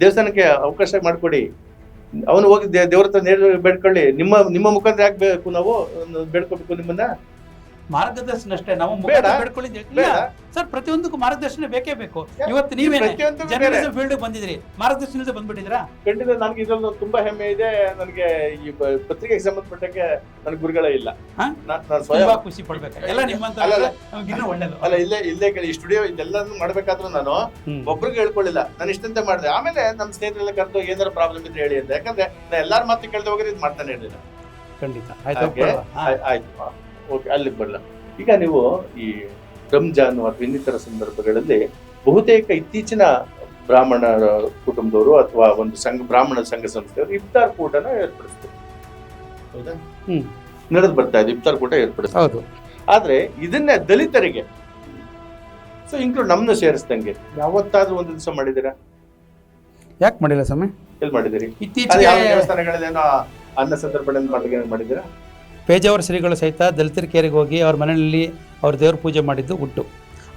ದೇವಸ್ಥಾನಕ್ಕೆ ಅವಕಾಶ ಮಾಡ್ಕೊಡಿ. ಅವನು ಹೋಗಿ ದೇವ್ರ ಹತ್ರ ನೇರ ಬೇಡ್ಕೊಳ್ಳಿ. ನಿಮ್ಮ ನಿಮ್ಮ ಮುಖಾಂತರ ಯಾಕೆ ಬೇಕು ನಾವು ಬೇಡ್ಕೋಬೇಕು ನಿಮ್ಮನ್ನ? ಮಾರ್ಗದರ್ಶನ ಅಷ್ಟೇ ನಾವು ಇಲ್ಲ. ಸರ್ ಪ್ರತಿಯೊಂದಕ್ಕೂ ಮಾರ್ಗದರ್ಶನ ಬೇಕೇ ಬೇಕು. ಇವತ್ತು ನೀವೇನೆ ಜರ್ನಲಿಸಂ ಫೀಲ್ಡ್ ಬಂದಿದ್ರಿ ಮಾರ್ಗದರ್ಶನ ಬಂದ್ಬಿಟ್ಟಿದ್ರಾ ಖಂಡಿತ ನನಗೆ ಇದೊಂದು ತುಂಬಾ ಹೆಮ್ಮೆ ಇದೆ. ನನಗೆ ಈ ಪತ್ರಿಕೆಗೆ ಸಂಬಂಧಪಟ್ಟಕ್ಕೆ ನನಗೆ ಗುರುಗಳೇ ಇಲ್ಲ. ತುಂಬಾ ಖುಷಿ ಪಡ್ಬೇಕು. ಎಲ್ಲ ನಿಮ್ಮಂತ ಒಳ್ಳೇದು. ಅಲ್ಲ ಇಲ್ಲೇ ಇಲ್ಲೇ ಕೇಳಿ ಸ್ಟುಡಿಯೋ ಇದೆಲ್ಲನೂ ಮಾಡ್ಬೇಕಾದ್ರೂ ನಾನು. ಒಬ್ರಿಗೆ ಹೇಳ್ಕೊಳ್ಳಿಲ್ಲ. ನಾನು ಇಷ್ಟಂತೆ ಮಾಡಿದೆ. ಆಮೇಲೆ ನಮ್ಮ ಸ್ನೇಹಿತರೆಲ್ಲ ಕರೆದು ಏನಾರ ಪ್ರಾಬ್ಲಮ್ ಇದ್ರೆ ಹೇಳಿ ಅಂತ. ಯಾಕಂದ್ರೆ ನಾ ಎಲ್ಲಾರ ಮಾತು ಕೇಳ್ದೆ ಹೋಗಿದ್ರೆ ಇದು ಮಾಡ್ತಾನೆ ಹೇಳಿದ್ರೆ ಖಂಡಿತ. ಆಯ್ತು ಆಯ್ತು ಓಕೆ ಅಲ್ಲಿಗೆ ಬರಲ್ಲ. ಈಗ ನೀವು ಈ ರಂಜಾನ್ ಅಥವಾ ಇನ್ನಿತರ ಸಂದರ್ಭಗಳಲ್ಲಿ ಬಹುತೇಕ ಇತ್ತೀಚಿನ ಬ್ರಾಹ್ಮಣ ಕುಟುಂಬದವರು ಅಥವಾ ಒಂದು ಸಂಘ ಬ್ರಾಹ್ಮಣ ಸಂಘ ಸಂಸ್ಥೆಯವರು ಇಫ್ತಾರ್ ಕೂಟನ ಏರ್ಪಡಿಸ್ತಾರೆ. ಹೌದಾ? ಹ್ಮ್. ನಡೆದು ಬರ್ತಾ ಇದೆ ಇಫ್ತಾರ್ ಕೂಟ ಏರ್ಪಡಿಸ್ತಾರೆ. ಹೌದು. ಆದ್ರೆ ಇದನ್ನೇ ದಲಿತರಿಗೆ ಸೊ ಇನ್ಕ್ಲೂಡ್ ನಮ್ನ ಸೇರಿಸ್ದಂಗೆ ಯಾವತ್ತಾದ್ರೂ ಒಂದು ದಿವಸ ಮಾಡಿದಿರಾ ಯಾಕೆ ಮಾಡಿಲ್ಲ ಸ್ವಾಮಿ? ಎಲ್ಲಿ ಮಾಡಿದಿರಿ ಇತ್ತೀಚಿನ ಇತ್ತೀಚೆಗೆ ದೇವಸ್ಥಾನಗಳಲ್ಲೇನೋ ಅನ್ನ ಸಂದರ್ಪಣೆ ಮಾಡಿದ್ರೆ ಮಾಡಿದ್ದೀರಾ? ಪೇಜಾವರ ಶ್ರೀಗಳು ಸಹಿತ ದಲಿತರ ಕೇರಿಗೆ ಹೋಗಿ ಅವ್ರ ಮನೆಯಲ್ಲಿ ಅವ್ರ ದೇವ್ರ ಪೂಜೆ ಮಾಡಿದ್ದು ಉಂಟು.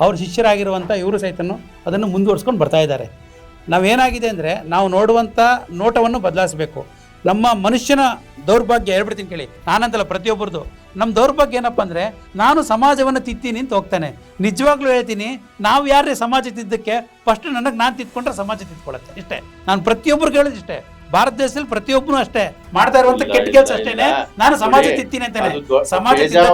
ಅವ್ರ ಶಿಷ್ಯರಾಗಿರುವಂಥ ಇವರು ಸಹಿತನು ಅದನ್ನು ಮುಂದುವರ್ಸ್ಕೊಂಡು ಬರ್ತಾ ಇದ್ದಾರೆ. ನಾವೇನಾಗಿದೆ ಅಂದರೆ ನಾವು ನೋಡುವಂಥ ನೋಟವನ್ನು ಬದಲಾಯಿಸಬೇಕು. ನಮ್ಮ ಮನುಷ್ಯನ ದೌರ್ಭಾಗ್ಯ ಹೇಳ್ಬಿಡ್ತೀನಿ ಕೇಳಿ. ನಾನಂತಲ್ಲ ಪ್ರತಿಯೊಬ್ಬರದು. ನಮ್ಮ ದೌರ್ಭಾಗ್ಯ ಏನಪ್ಪ ಅಂದರೆ ನಾನು ಸಮಾಜವನ್ನು ತಿತ್ತೀನಿ ಅಂತ ಹೋಗ್ತಾನೆ. ನಿಜವಾಗ್ಲೂ ಹೇಳ್ತೀನಿ ನಾವು ಯಾರೇ ಸಮಾಜ ತಿದ್ದಕ್ಕೆ ಫಸ್ಟ್ ನನಗೆ ನಾನು ತಿದ್ಕೊಂಡ್ರೆ ಸಮಾಜ ತಿದ್ಕೊಳ್ಳುತ್ತೆ. ಇಷ್ಟೇ. ನಾನು ಪ್ರತಿಯೊಬ್ಬರಿಗೆ ಹೇಳೋದು ಇಷ್ಟೇ ಭಾರತ ದೇಶದಲ್ಲಿ ಪ್ರತಿಯೊಬ್ಬನು ಅಷ್ಟೇ ಮಾಡ್ತಾ ಇರುವಂತ ಕೆಟ್ಟ ಕೆಲಸ ಅಷ್ಟೇನೆ. ನಾನು ಸಮಾಜ ತಿತ್ತೀನಿ ಅಂತಾನೆ. ಸಮಾಜ ಬೇಜಾವ-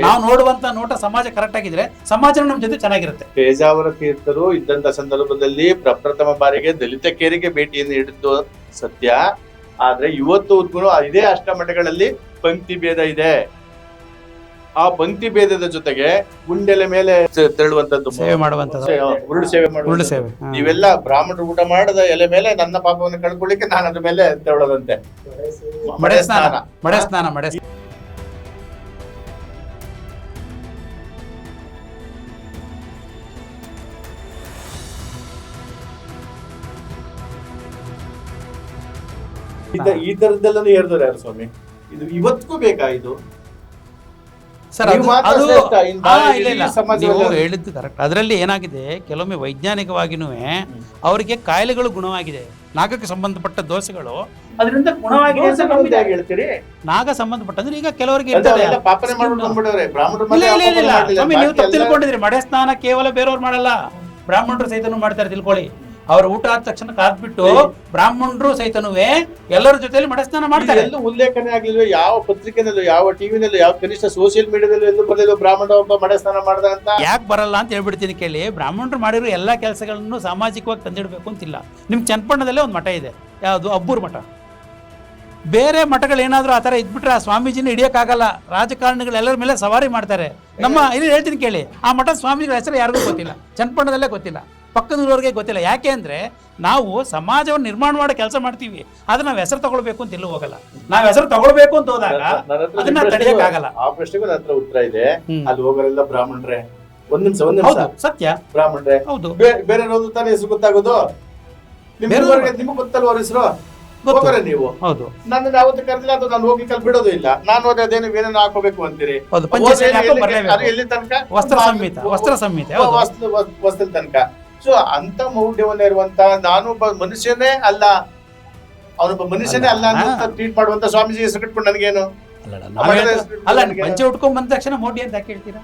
ನಾವು ನೋಡುವಂತ ನೋಟ ಸಮಾಜ ಕರೆಕ್ಟ್ ಆಗಿದ್ರೆ ಸಮಾಜ ನಮ್ಮ ಜೊತೆ ಚೆನ್ನಾಗಿರುತ್ತೆ. ಪೇಜಾವರ ತೀರ್ಥರು ಇದ್ದಂತ ಸಂದರ್ಭದಲ್ಲಿ ಪ್ರಪ್ರಥಮ ಬಾರಿಗೆ ದಲಿತ ಕೇರಿಗೆ ಭೇಟಿಯನ್ನು ನೀಡಿದ್ದು ಸತ್ಯ ಆದ್ರೆ ಇವತ್ತು ಇದೇ ಅಷ್ಟಮಠಗಳಲ್ಲಿ ಪಂಕ್ತಿ ಭೇದ ಇದೆ. ಆ ಪಂಕ್ತಿ ಭೇದದ ಜೊತೆಗೆ ಗುಂಡೆಲೆ ಮೇಲೆ ತೆರಳುವಂತದ್ದು ಸೇವೆ ಮಾಡುವಂತದ್ದು. ಉರುಳು ಸೇವೆ ಉರುಳು ಸೇವೆ ಹಾ. ನೀವೆಲ್ಲ ಬ್ರಾಹ್ಮಣರು ಊಟ ಮಾಡದ ಎಲೆ ಮೇಲೆ ನನ್ನ ಪಾಪವನ್ನು ಕಳ್ಕೊಳ್ಳಿಕ್ಕೆ ನಾನು ಅದ್ರ ಮೇಲೆ ತೆರಳದಂತೆ. ಮಡೆ ಸ್ನಾನ ಮಡೆ ಸ್ನಾನ ಮಡೆ ಈ ತರದ್ದೆಲ್ಲ ಹೇಳ್ತಾರೆ ಯಾರು ಸ್ವಾಮಿ? ಇದು ಇವತ್ತಿಗೂ ಬೇಕಾ ಇದು? ಸರ್ ನೀವು ಅದು ಇಲ್ಲ ಇಲ್ಲ. ಹೇಳಿದ್ದು ಕರೆಕ್ಟ್ ಅದರಲ್ಲಿ ಏನಾಗಿದೆ? ಕೆಲವೊಮ್ಮೆ ವೈಜ್ಞಾನಿಕವಾಗಿನೂ ಅವರಿಗೆ ಕಾಯಿಲೆಗಳು ಗುಣವಾಗಿದೆ. ನಾಗಕ್ಕೆ ಸಂಬಂಧಪಟ್ಟ ದೋಷಗಳು ಅದರಿಂದ ಗುಣವಾಗಿದೆ ಅಂತ. ಹೇಳ್ತೀರಿ? ನಾಗ ಸಂಬಂಧಪಟ್ಟ ಅಂದ್ರೆ ಈಗ ಕೆಲವರಿಗೆ ಅದು ಇರ್ತದೆ. ಪಾಪನೆ ಮಾಡ್ಬಿಟ್ಟು ಬಂದ್ಬಿಡವ್ರೆ ಬ್ರಾಹ್ಮಣರು ಇಲ್ಲ ಇಲ್ಲ ಇಲ್ಲ, ಇಲ್ಲ. ಸ್ವಾಮಿ ನೀವು ತಪ್ಪು ತಿಳ್ಕೊಂಡಿದ್ರಿ ಮಡೆ ಸ್ನಾನ ಕೇವಲ ಬೇರೆಯವ್ರು ಮಾಡಲ್ಲ. ಬ್ರಾಹ್ಮಣರು ಸಹಿತನು ಮಾಡ್ತಾರೆ ತಿಳ್ಕೊಳ್ಳಿ. ಅವ್ರ ಊಟ ಆದ ತಕ್ಷಣ ಕಾದ್ಬಿಟ್ಟು ಬ್ರಾಹ್ಮಣರು ಸಹಿತನುವೆ ಎಲ್ಲರ ಜೊತೆಲಿ ಮಡಸ್ನಾನ ಮಾಡ್ತಾರೆ. ಎಲ್ಲೂ ಉಲ್ಲೇಖನೆ ಆಗಿಲ್ವೋ ಯಾವ ಪತ್ರಿಕೆನಲ್ಲೂ ಯಾವ ಟಿವಿನಲ್ಲೂ ಯಾವ ಕನಿಷ್ಠ ಸೋಷಿಯಲ್ ಮೀಡಿಯಾದಲ್ಲೂ ಎಲ್ಲೂ ಬರಲಿಲ್ಲ ಬ್ರಾಹ್ಮಣ ಒಬ್ಬ ಮಡಸ್ನಾನ ಮಾಡ್ದ ಅಂತ? ಯಾಕೆ ಬರಲ್ಲ ಅಂತ ಹೇಳ್ಬಿಡ್ತೀನಿ ಕೇಳಿ. ಬ್ರಾಹ್ಮಣರು ಮಾಡಿರೋ ಎಲ್ಲ ಕೆಲಸಗಳನ್ನು ಸಾಮಾಜಿಕವಾಗಿ ತಂದಿಡಬೇಕು ಅಂತಿಲ್ಲ. ನಿಮ್ಮ ಚನ್ನಪಣ್ಣದಲ್ಲೇ ಒಂದು ಮಠ ಇದೆ. ಯಾವುದು? ಅಬ್ಬೂರ್ ಮಠ. ಬೇರೆ ಮಠಗಳೇನಾದ್ರೂ ಆ ಥರ ಇದ್ಬಿಟ್ರೆ ಆ ಸ್ವಾಮೀಜಿನ ಹಿಡಿಯೋಕ್ಕಾಗಲ್ಲ. ರಾಜಕಾರಣಿಗಳು ಎಲ್ಲರ ಮೇಲೆ ಸವಾರಿ ಮಾಡ್ತಾರೆ. ನಮ್ಮ ಇಲ್ಲಿ ಹೇಳ್ತೀನಿ ಕೇಳಿ. ಆ ಮಠದ ಸ್ವಾಮಿಗಳ ಹೆಸರು ಯಾರಿಗೂ ಗೊತ್ತಿಲ್ಲ. ಚನ್ನಪಣ್ಣದಲ್ಲೇ ಗೊತ್ತಿಲ್ಲ. ಪಕ್ಕದೂರವ್ರಿಗೆ ಗೊತ್ತಿಲ್ಲ. ಯಾಕೆ ಅಂದರೆ ನಾವು ಸಮಾಜವನ್ನು ನಿರ್ಮಾಣ ಮಾಡೋ ಕೆಲಸ ಮಾಡ್ತೀವಿ. ಆದ್ರೆ ನಾವು ಹೆಸರು ತಗೊಳ್ಬೇಕು ಅಂತ ಇಲ್ಲೂ ಹೋಗಲ್ಲ. ನಾವು ಹೆಸರು ತಗೊಳ್ಬೇಕು ಅಂತ ಹೋದಾಗ ಅದನ್ನ ತಡೆಯಕ್ಕಾಗಲ್ಲ ಆ ಪ್ರಶ್ನೆಗೂ ಹತ್ರ ಉತ್ತರ ಇದೆ. ಅಲ್ಲಿ ಹೋಗೋರೆಲ್ಲ ಬ್ರಾಹ್ಮಣರೇ. ಒಂದ್ ನಿಮಿಷ ಒಂದ್ ನಿಮಿಷ. ಸತ್ಯ. ಬ್ರಾಹ್ಮಣರೇ. ಹೌದು. ಬೇರೆ ತಾನೇ ಹೆಸರು ಗೊತ್ತಾಗೋದು? ನಿಮ್ಗೆ ಗೊತ್ತಲ್ವ ಅವ್ರ ಹೆಸರು. ಹೋಗೋರೆ ನೀವು. ಹೌದು. ನನ್ನ ಯಾವತ್ತು ಕರೆದಿಲ್ಲ ಅದು ನಾನು ಹೋಗಿ ಕಲ್ ಬಿಡೋದು ಇಲ್ಲ. ನಾನು ಹೋದ್ರೆ ಅದೇನು ಏನೇನು ಹಾಕೋಬೇಕು ಅಂತೀರಿ? ಹೌದು ಪಂಚಾಯತ್ ಹೋದ್ರೆ ಎಲ್ಲಿ- ಬರ್ಲೇಬೇಕು. ಅದು ಎಲ್ಲಿ ತನಕ? ವಸ್ತ್ರ ಸಂಹಿತ ವಸ್ತ್ರ ಸಂಹಿತೆ ಹೌದು. ವಸ್ತು ವಸ್ತು ತನಕ ಸೊ ಅಂತ ಮೌಲ್ಯವನ್ನ ಇರುವಂತ ನಾನೊಬ್ಬ ಮನುಷ್ಯನೇ ಅಲ್ಲ. ಅವನೊಬ್ಬ ಮನುಷ್ಯನೇ ಅಲ್ಲ ಅಂತ ಟ್ರೀಟ್ ಮಾಡುವಂತ ಸ್ವಾಮೀಜಿ ಹೆಸರು ಕಟ್ಕೊಂಡು ನನಗೇನು? ಅಲ್ಲ ಪಂಚೆ ಉಟ್ಕೊಂಡ್ ಬಂದ ತಕ್ಷಣ ಮೋಡಿ ಅಂತ ಕೇಳ್ತೀರಾ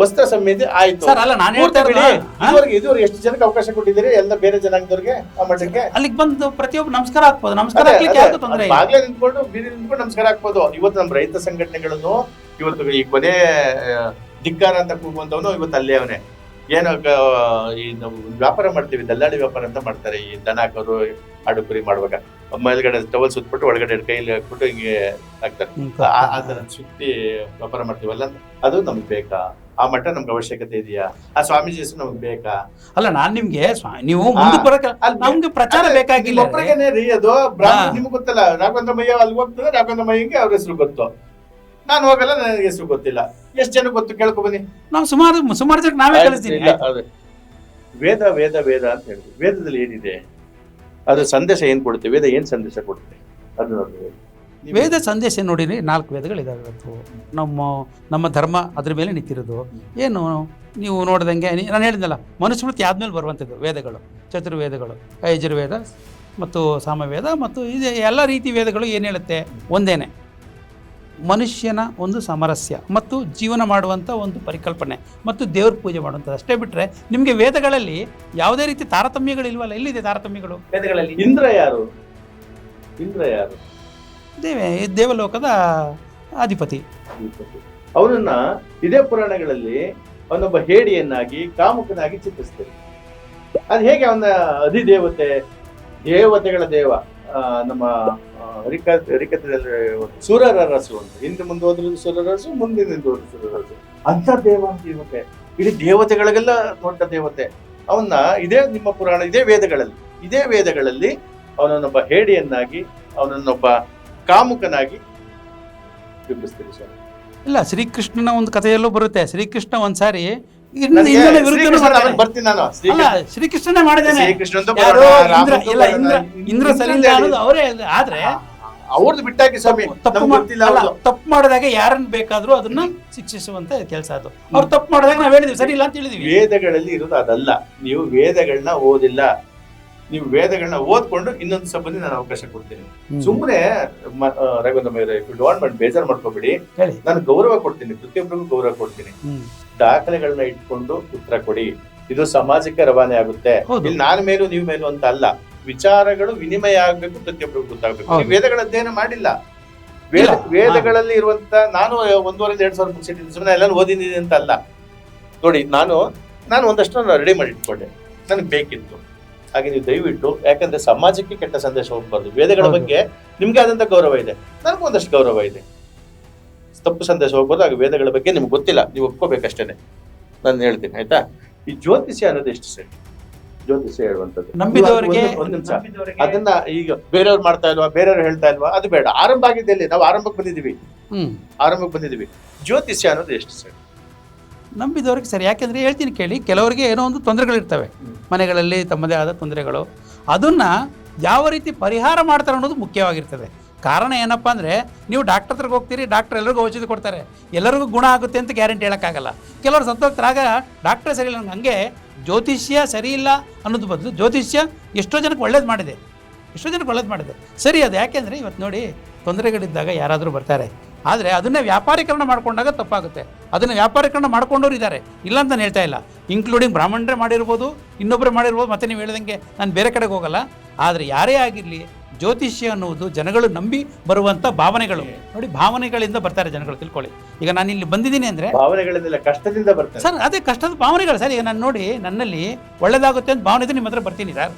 ವಸ್ತ್ರ ಸಂಹಿತೆ ಆಯ್ತು. ಸರ್ ಅಲ್ಲ ನಾನು. ಇದುವರೆಗೆ ಇದುವರೆಗೆ ಎಷ್ಟು ಜನಕ್ಕೆ ಅವಕಾಶ ಕೊಟ್ಟಿದ್ದೀರಿ? ಎಲ್ಲ ಬೇರೆ ಜನಾಂಗದವ್ರಿಗೆ ಆ ಮಠಕ್ಕೆ ಅಲ್ಲಿಗೆ ಬಂದು ಪ್ರತಿಯೊಬ್ಬ ನಮಸ್ಕಾರ ಹಾಕ್ಬೋದು. ನಮಸ್ಕಾರ ಹಾಕ್ಲಿಕ್ಕೆ ತೊಂದರೆ ಬಾಗ್ಲೇ ನಿಂತ್ಕೊಂಡು ಬೀದಿ ನಿಂತ್ಕೊಂಡು ನಮಸ್ಕಾರ ಹಾಕ್ಬೋದು. ಇವತ್ತು ನಮ್ಮ ರೈತ ಸಂಘಟನೆಗಳನ್ನು ಇವತ್ತು ಈ ಕೊನೆ ಧಿಕ್ಕಾರ ಅಂತ ಕೂಗುವಂತವನು ಇವತ್ತು ಅಲ್ಲೇ ಅವನೇ. ಏನೋ ಈ ವ್ಯಾಪಾರ ಮಾಡ್ತೀವಿ ದಲ್ಲಾಳಿ ವ್ಯಾಪಾರ ಅಂತ ಮಾಡ್ತಾರೆ. ಈ ದನ ಹಾಕೋರು ಹಾಡು ಕುರಿ ಮಾಡುವಾಗ. ಮೇಲ್ಗಡೆ ಟವಲ್ ಸುತ್ಬಿಟ್ಟು ಒಳಗಡೆ ಕೈಲಿ ಹಾಕ್ಬಿಟ್ಟು ಹಿಂಗೆ ಹಾಕ್ತಾರೆ. ಆ- ಸುತ್ತಿ ವ್ಯಾಪಾರ ಮಾಡ್ತೀವಲ್ಲ ಅದು ನಮ್ಗೆ ಬೇಕಾ? ಆ ಮಠ ನಮ್ಗೆ ಅವಶ್ಯಕತೆ ಇದೆಯಾ? ಆ ಸ್ವಾಮೀಜಿ ಹೆಸರು ನಮ್ಗೆ ಬೇಕಾ? ಅಲ್ಲ ನಾನ್ ನಿಮ್ಗೆ ನೀವು ನಮ್ಗೆ ಪ್ರಚಾರ ಬೇಕಾಗಿಲ್ಲ ರೀ ಅದು. ನಿಮ್ಗೆ ಗೊತ್ತಲ್ಲ ರಾಘವೇಂದ್ರ ಮಯ್ಯ ಅಲ್ಲಿ ಹೋಗ್ತದೆ ರಾಘವೇಂದ್ರ ಮಯ್ಯಂಗೆ ಅವ್ರ ಹೆಸರು ಗೊತ್ತು. ನಾನು ಹೋಗಲ್ಲ ನನಗೆ ಹೆಸರು ಗೊತ್ತಿಲ್ಲ. ಎಷ್ಟು ಜನ ಗೊತ್ತು ಕೇಳ್ಕೊ ಬನ್ನಿ. ನಾವು ಸುಮಾರು ಸುಮಾರು ಜನ ನಾವೇ ಕಲಿಸ್ತೀನಿ ಇಲ್ಲ, ಅದೇ. ವೇದ ವೇದ ವೇದ ಅಂತ ಹೇಳಿದ್ವಿ ವೇದದಲ್ಲಿ ಏನಿದೆ? ಅದು ಸಂದೇಶ ಏನ್ ಕೊಡುತ್ತೆ? ವೇದ ಏನ್ ಸಂದೇಶ ಕೊಡುತ್ತೆ? ಅದು ನೋಡಿ. ನೀವು- ವೇದ ಸಂದೇಶ ನೋಡಿರಿ ನಾಲ್ಕು ವೇದಗಳಿದಾವೆ ಇವತ್ತು. ನಮ್ಮ ನಮ್ಮ ಧರ್ಮ ಅದ್ರ ಮೇಲೆ ನಿಂತಿರೋದು. ಏನು ನೀವು ನೋಡ್ದಂಗೆ ನೀ- ನಾನು ಹೇಳಿದ್ನಲ್ಲ ಮನುಸ್ಮೃತಿ ಆದ್ಮೇಲೆ ಬರುವಂಥದ್ದು ವೇದಗಳು. ಚತುರ್ವೇದಗಳು ಯಜುರ್ವೇದ ಮತ್ತು ಸಾಮವೇದ ಮತ್ತು ಇದು ಎಲ್ಲ ರೀತಿ ವೇದಗಳು ಏನು ಹೇಳುತ್ತೆ? ಒಂದೇನೆ. ಮನುಷ್ಯನ ಒಂದು ಸಾಮರಸ್ಯ ಮತ್ತು ಜೀವನ ಮಾಡುವಂಥ ಒಂದು ಪರಿಕಲ್ಪನೆ ಮತ್ತು ದೇವ್ರ ಪೂಜೆ ಮಾಡುವಂಥದ್ದು. ಅಷ್ಟೇ ಬಿಟ್ಟರೆ ನಿಮಗೆ ವೇದಗಳಲ್ಲಿ ಯಾವುದೇ ರೀತಿ ತಾರತಮ್ಯಗಳು ಇಲ್ವಲ್ಲ ಎಲ್ಲಿದೆ ತಾರತಮ್ಯಗಳು? ವೇದಗಳಲ್ಲಿ ಇಂದ್ರ ಯಾರು? ಇಂದ್ರ ಯಾರು? ದೇವೇ ದೇವಲೋಕದ ಅಧಿಪತಿ. ಅವನನ್ನ ಇದೇ ಪುರಾಣಗಳಲ್ಲಿ ಅವನೊಬ್ಬ ಹೇಡಿಯನ್ನಾಗಿ ಕಾಮುಕನಾಗಿ ಚಿತ್ರಿಸ್ತೇವೆ ಅದು ಹೇಗೆ ಅವನ ಅಧಿದೇವತೆ? ದೇವತೆಗಳ ದೇವ. ನಮ್ಮ ರಿಕ ಹರಿಕ ಹರಿಕಥೆಯಲ್ಲಿ ಸುರರ ರಸು ಅಂತ ಹಿಂದೆ ಮುಂದೆ ಸೂರ್ಯ ರಸು ಮುಂದಿನ ಹೋದ್ರು ರಸು ಅಂತ ದೇವ ದೇವತೆ ಇಡೀ ದೇವತೆಗಳಿಗೆಲ್ಲ ದೊಡ್ಡ ದೇವತೆ. ಅವನ್ನ ಇದೇ ನಿಮ್ಮ ಪುರಾಣ, ಇದೇ ವೇದಗಳಲ್ಲಿ ಇದೇ ವೇದಗಳಲ್ಲಿ ಅವನನ್ನೊಬ್ಬ ಹೇಡಿಯನ್ನಾಗಿ, ಅವನನ್ನೊಬ್ಬ ಕಾಮುಕನಾಗಿ ಬಿಂಬಿಸ್ತೀರಿ ಸರ್ ಇಲ್ಲ, ಶ್ರೀಕೃಷ್ಣನ ಒಂದು ಕಥೆಯಲ್ಲೂ ಬರುತ್ತೆ. ಶ್ರೀಕೃಷ್ಣ ಒಂದ್ಸಾರಿ ಶ್ರೀಕೃಷ್ಣನೇ ಮಾಡಿದಾನೆ. ಇಲ್ಲ ಇಂದ್ರ ಇಂದ್ರ ಸರಿ ಇಲ್ಲ ಅನ್ನೋದು ಅವರೇ ಆದ್ರೆ ಅವ್ರದ್ದು ಬಿಟ್ಟಾಕಿ ಸ್ವಾಮಿ. ತಪ್ಪು. ತಪ್ಪು ಮಾಡಿದಾಗ ಯಾರನ್ನ ಬೇಕಾದ್ರೂ ಅದನ್ನ ಶಿಕ್ಷಿಸುವಂತ ಕೆಲಸ ಅದು. ಅವ್ರು ತಪ್ಪು ಮಾಡಿದಾಗ ನಾವ್ ಹೇಳಿದ್ವಿ. ಸರಿ ಇಲ್ಲ ಅಂತ ಹೇಳಿದ್ವಿ. ವೇದಗಳಲ್ಲಿ ಇರೋದು ಅದಲ್ಲ. ನೀವು ವೇದಗಳನ್ನ ಓದಿಲ್ಲ. ನೀವು ವೇದಗಳನ್ನ ಓದ್ಕೊಂಡು ಇನ್ನೊಂದು ಸಂಬಂಧಿ ನಾನು ಅವಕಾಶ ಕೊಡ್ತೀನಿ. ಸುಮ್ಮನೆ ಮಾಡಿ ಬೇಜಾರು ಮಾಡ್ಕೋಬೇಡಿ. ನಾನು ಗೌರವ ಕೊಡ್ತೀನಿ ಪ್ರತಿಯೊಬ್ಬರಿಗೂ ಗೌರವ ಕೊಡ್ತೀನಿ. ದಾಖಲೆಗಳನ್ನ ಇಟ್ಕೊಂಡು ಉತ್ತರ ಕೊಡಿ. ಇದು ಸಮಾಜಕ್ಕೆ ರವಾನೆ ಆಗುತ್ತೆ. ಇಲ್ಲಿ ನಾನು ಮೇಲೂ ನೀವು ಮೇಲೂ ಅಂತ ಅಲ್ಲ. ವಿಚಾರಗಳು ವಿನಿಮಯ ಆಗ್ಬೇಕು ಪ್ರತಿಯೊಬ್ಬರಿಗೂ ಗೊತ್ತಾಗ್ಬೇಕು. ವೇದಗಳ ಅಧ್ಯಯನ ಮಾಡಿಲ್ಲ. ವೇದ ವೇದಗಳಲ್ಲಿ ಇರುವಂತ ನಾನು ಒಂದೂವರೆ ಎರಡ್ ಸಾವಿರ ಬುಕ್ಸ್ ಇಟ್ಟಿದ್ದೀನಿ ಸುಮ್ಮನೆ ಎಲ್ಲ ಓದಿದ್ದೀನಿ ಅಂತ ಅಲ್ಲ. ನೋಡಿ ನಾನು ನಾನು ಒಂದಷ್ಟು ರೆಡಿ ಮಾಡಿ ಇಟ್ಕೊಂಡೆ. ನನಗೆ ಬೇಕಿತ್ತು. ಹಾಗೆ ನೀವು ದಯವಿಟ್ಟು ಯಾಕಂದ್ರೆ ಸಮಾಜಕ್ಕೆ ಕೆಟ್ಟ ಸಂದೇಶ ಹೋಗ್ಬಾರ್ದು ವೇದಗಳ ಬಗ್ಗೆ ನಿಮ್ಗೆ ಆದಂತ ಗೌರವ ಇದೆ. ನನಗೂ ಒಂದಷ್ಟು ಗೌರವ ಇದೆ. ತಪ್ಪು ಸಂದೇಶ ಹೋಗ್ಬೋದು ಹಾಗೆ ವೇದಗಳ ಬಗ್ಗೆ ನಿಮ್ಗೆ ಗೊತ್ತಿಲ್ಲ. ನೀವು ಒಪ್ಕೋಬೇಕಷ್ಟೇನೆ. ನಾನು ಹೇಳ್ತೀನಿ ಆಯ್ತಾ? ಈ ಜ್ಯೋತಿಷ್ಯ ಅನ್ನೋದು ಎಷ್ಟು ಸರಿ? ಜ್ಯೋತಿಷ್ಯ ಹೇಳುವಂಥದ್ದು. ನಂಬಿದವರಿಗೆ ಒಂದು- ಒಂದು ನಿಮಿಷ. ಅದನ್ನ ಈಗ ಬೇರೆಯವ್ರು ಮಾಡ್ತಾ ಇಲ್ವಾ ಬೇರೆಯವ್ರು ಹೇಳ್ತಾ ಇಲ್ವಾ ಅದು ಬೇಡ. ಆರಂಭ ಆಗಿದೆ ಎಲ್ಲಿ? ನಾವು ಆರಂಭಕ್ಕೆ ಬಂದಿದ್ದೀವಿ. ಹ್ಮ್. ಆರಂಭಕ್ಕೆ ಬಂದಿದ್ದೀವಿ. ಜ್ಯೋತಿಷ್ಯ ಅನ್ನೋದು ಎಷ್ಟು ಸರಿ? ನಂಬಿದವ್ರಿಗೆ ಸರಿ. ಯಾಕೆಂದರೆ ಹೇಳ್ತೀನಿ ಕೇಳಿ, ಕೆಲವರಿಗೆ ಏನೋ ಒಂದು ತೊಂದರೆಗಳಿರ್ತವೆ. ಮನೆಗಳಲ್ಲಿ ತಮ್ಮದೇ ಆದ ತೊಂದರೆಗಳು. ಅದನ್ನು ಯಾವ ರೀತಿ ಪರಿಹಾರ ಮಾಡ್ತಾರೆ ಅನ್ನೋದು ಮುಖ್ಯವಾಗಿರ್ತದೆ. ಕಾರಣ ಏನಪ್ಪ ಅಂದರೆ, ನೀವು ಡಾಕ್ಟರ್ ಹತ್ರಕ್ಕೆ ಹೋಗ್ತೀರಿ ಡಾಕ್ಟರ್ ಎಲ್ಲರಿಗೂ ಔಷಧಿ ಕೊಡ್ತಾರೆ. ಎಲ್ಲರಿಗೂ ಗುಣ ಆಗುತ್ತೆ ಅಂತ ಗ್ಯಾರಂಟಿ ಹೇಳೋಕ್ಕಾಗಲ್ಲ. ಕೆಲವರು ಸತ್ತೋಗ್ತಾರಾಗ ಡಾಕ್ಟ್ರೇ ಸರಿ ಇಲ್ಲ ಹಂಗೆ ಜ್ಯೋತಿಷ್ಯ ಸರಿ ಇಲ್ಲ ಅನ್ನೋದು ಬದಲು ಜ್ಯೋತಿಷ್ಯ ಎಷ್ಟೋ ಜನಕ್ಕೆ ಒಳ್ಳೇದು ಮಾಡಿದೆ. ಎಷ್ಟೋ ಜನಕ್ಕೆ ಒಳ್ಳೇದು ಮಾಡಿದೆ. ಸರಿ ಅದು. ಯಾಕೆಂದರೆ ಇವತ್ತು ನೋಡಿ, ತೊಂದರೆಗಳಿದ್ದಾಗ ಯಾರಾದರೂ ಬರ್ತಾರೆ. ಆದರೆ ಅದನ್ನೇ ವ್ಯಾಪಾರೀಕರಣ ಮಾಡಿಕೊಂಡಾಗ ತಪ್ಪಾಗುತ್ತೆ. ಅದನ್ನು ವ್ಯಾಪಾರೀಕರಣ ಮಾಡ್ಕೊಂಡವ್ರು ಇದ್ದಾರೆ. ಇಲ್ಲ ಅಂತ ನಾನು ಹೇಳ್ತಾ ಇಲ್ಲ. ಇನ್ಕ್ಲೂಡಿಂಗ್ ಬ್ರಾಹ್ಮಣರೇ ಮಾಡಿರ್ಬೋದು ಇನ್ನೊಬ್ಬರೇ ಮಾಡಿರ್ಬೋದು ಮತ್ತೆ ನೀವು ಹೇಳ್ದಂಗೆ ನಾನು ಬೇರೆ ಕಡೆಗೆ ಹೋಗಲ್ಲ. ಆದರೆ ಯಾರೇ ಆಗಿರಲಿ ಜ್ಯೋತಿಷ್ಯ ಅನ್ನುವುದು ಜನಗಳು ನಂಬಿ ಬರುವಂಥ ಭಾವನೆಗಳು. ನೋಡಿ ಭಾವನೆಗಳಿಂದ ಬರ್ತಾರೆ ಜನಗಳು ತಿಳ್ಕೊಳ್ಳಿ. ಈಗ ನಾನು ಇಲ್ಲಿ ಬಂದಿದ್ದೀನಿ ಅಂದರೆ ಕಷ್ಟದಿಂದ ಬರ್ತಾರೆ. ಸರ್ ಅದೇ ಕಷ್ಟದ ಭಾವನೆಗಳು. ಸರ್ ಈಗ ನಾನು ನೋಡಿ ನನ್ನಲ್ಲಿ ಒಳ್ಳೇದಾಗುತ್ತೆ ಅಂತ ಭಾವನೆ ಇದ್ರೆ ನಿಮ್ಮ ಹತ್ರ ಬರ್ತೀನಿ ಸರ್.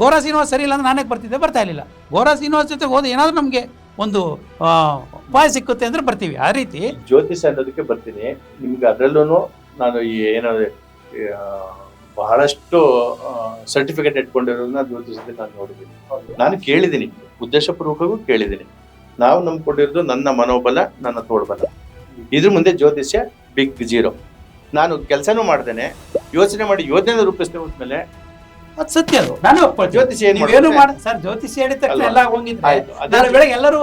ಗೋರಾ ಶ್ರೀನಿವಾಸ್ ಸರಿ ಇಲ್ಲ ಅಂದ್ರೆ ನಾನೇ ಬರ್ತಿದ್ದೆ ಬರ್ತಾ ಇರಲಿಲ್ಲ. ಗೋರಾ ಶ್ರೀನಿವಾಸ್ ಜೊತೆ ಹೋದ ಏನಾದರೂ ನಮಗೆ ಒಂದು ಉಪಾಯ ಸಿಕ್ಕುತ್ತೆ ಅಂದ್ರೆ ಬರ್ತೀವಿ. ಆ ರೀತಿ ಜ್ಯೋತಿಷ್ಯ ಅನ್ನೋದಕ್ಕೆ ಬರ್ತೀನಿ. ನಿಮ್ಗೆ ಅದರಲ್ಲೂ ನಾನು ಈ ಏನೋ ಬಹಳಷ್ಟು ಸರ್ಟಿಫಿಕೇಟ್ ಇಟ್ಕೊಂಡಿರೋದನ್ನ ಜ್ಯೋತಿಷದಲ್ಲಿ ನಾನು ನೋಡಿದ್ದೀನಿ. ನಾನು ಕೇಳಿದ್ದೀನಿ. ಉದ್ದೇಶಪೂರ್ವಕವೂ ಕೇಳಿದ್ದೀನಿ. ನಾವು ನಂಬ್ಕೊಂಡಿರೋದು ನನ್ನ ಮನೋಬಲ, ನನ್ನ ತೋಳ್ಬಲ. ಇದ್ರ ಮುಂದೆ ಜ್ಯೋತಿಷ್ಯ ಬಿಗ್ ಜೀರೋ. ನಾನು ಕೆಲಸನೂ ಮಾಡ್ತೇನೆ ಯೋಚನೆ ಮಾಡಿ ಯೋಜನೆ ರೂಪಿಸ್ತೇವೆ ಅಂದ್ಮೇಲೆ ಅದು ಸತ್ಯ ಅದು ನಾನು ಒಪ್ಪ ಜ್ಯೋತಿಷಿ ಏನ್ ನೀವೇನು? ಮಾಡ ಸರ್ ಜ್ಯೋತಿಷಿ ಹೇಳಿದ ತಕ್ಷಣ? ಎಲ್ಲ ಹೋಗಿದ್ರೆ ಬೆಳಗ್ಗೆ ಎಲ್ಲರೂ